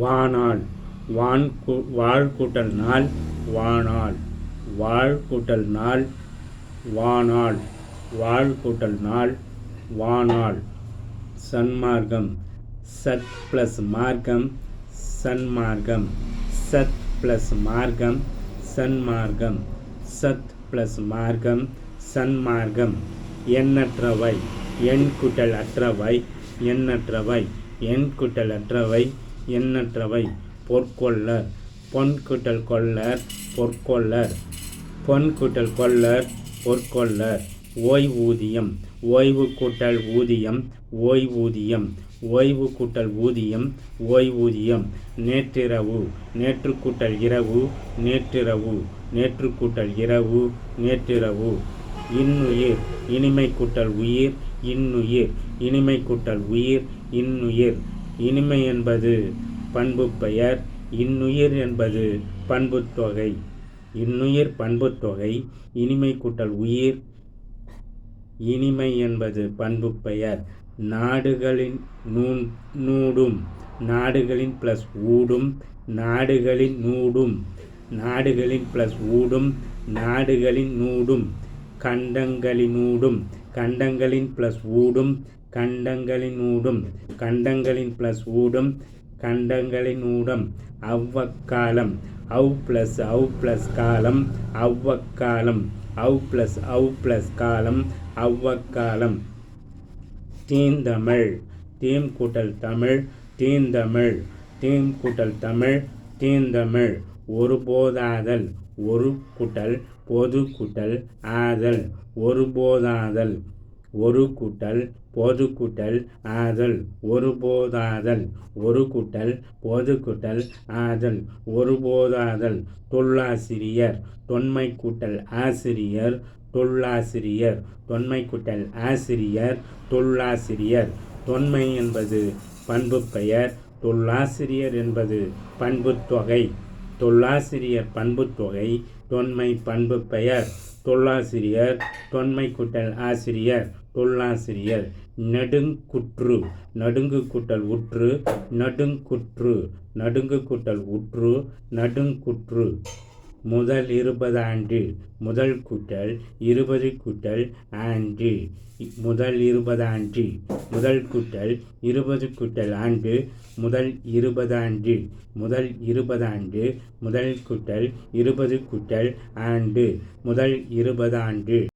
வாணாள் வான் வாழ்கூட்டல் வாழ் கூட்டல் நாள் வாணாள் வாழ் கூட்டல் நாள் வாணாள் வாழ் கூட்டல் நாள் வாணாள் சன்மார்க்கம். சத் ப்ளஸ் மார்க்கம். சன்மார்க்கம். சத் ப்ளஸ் மார்க்கம். சன்மார்க்கம். சத் ப்ளஸ் மார்க்கம். சன்மார்க்கம். எண்ணற்றவை. எண் கூட்டல் அற்றவை எண்ணற்றவை. எண் கூட்டல் அற்றவை எண்ணற்றவை. பொற்கொள்ளர். பொன் கூட்டல் கொள்ளர். பொற்கொள்ளர். பொன் கூட்டல் கொள்ளர். பொற்கொள்ளர். ஓய்வூதியம். ஓய்வு கூட்டல் ஊதியம். ஓய்வூதியம். ஓய்வு கூட்டல் ஊதியம். ஓய்வூதியம். நேற்றிரவு. நேற்று கூட்டல் இரவு. நேற்றிரவு. நேற்று கூட்டல் இரவு. நேற்றிரவு. இன்னுயிர். இனிமை கூட்டல் உயிர். இன்னுயிர். இனிமை கூட்டல் உயிர். இன்னுயிர். இனிமை என்பது பண்பு பெயர் இன்னுயிர் என்பது பண்புத்தொகை இன்னுயிர் பண்புத்தொகை இனிமை கூட்டல் உயிர். இனிமை என்பது பண்பு பெயர் நாடுகளின் நூன் நூடும். நாடுகளின் ப்ளஸ் ஊடும் நாடுகளின் நூடும். நாடுகளின் ப்ளஸ் ஊடும் நாடுகளின் நூடும். கண்டங்களினூடும் கண்டங்களின் ப்ளஸ் ஊடும் கண்டங்களின் ஊடும் கண்டங்களின் ப்ளஸ் ஊடும் கண்டங்களின் ஊடம். அவ்வக்காலம் அவ் ப்ளஸ் அவ் ப்ளஸ் காலம் அவ்வக்காலம் அவ் ப்ளஸ் அவ் ப்ளஸ் காலம் அவ்வக்காலம். தீந்தமிழ் தீம் கூட்டல் தமிழ் தீந்தமிழ் தீம் கூட்டல் தமிழ் தீந்தமிழ் ஒருபோதாதல் ஒரு கூட்டல் பொது கூட்டல் ஆதல். ஒருபோதாதல். ஒரு கூட்டல் பொது கூட்டல் ஆதல். ஒருபோதாதல். ஒரு கூட்டல் பொது கூட்டல் ஆதல். ஒருபோதாதல். தொல்லாசிரியர். தொன்மை கூட்டல் ஆசிரியர். தொல்லாசிரியர். தொன்மை கூட்டல் ஆசிரியர். தொல்லாசிரியர். தொன்மை என்பது பண்பு பெயர். தொல்லாசிரியர் என்பது பண்புத்தொகை தொல்லாசிரியர் பண்புத்தொகை தொன்மை பண்பு பெயர். தொல்லாசிரியர் தொன்மை கூட்டல் ஆசிரியர். தொல்லாசிரியர் நெடுங்குற்று. நடுங்கு கூட்டல் உற்று நடுங்குற்று. நடுங்கு கூட்டல் உற்று நடுங்குற்று. முதல் இருபது ஆண்டு முதல் கூட்டல் இருபது கூட்டல் ஆண்டு. முதல் இருபது ஆண்டு முதல் கூட்டல் இருபது கூட்டல் ஆண்டு முதல் இருபது ஆண்டு முதல் இருபது ஆண்டு முதல் கூட்டல் இருபது கூட்டல் ஆண்டு முதல் இருபது ஆண்டு.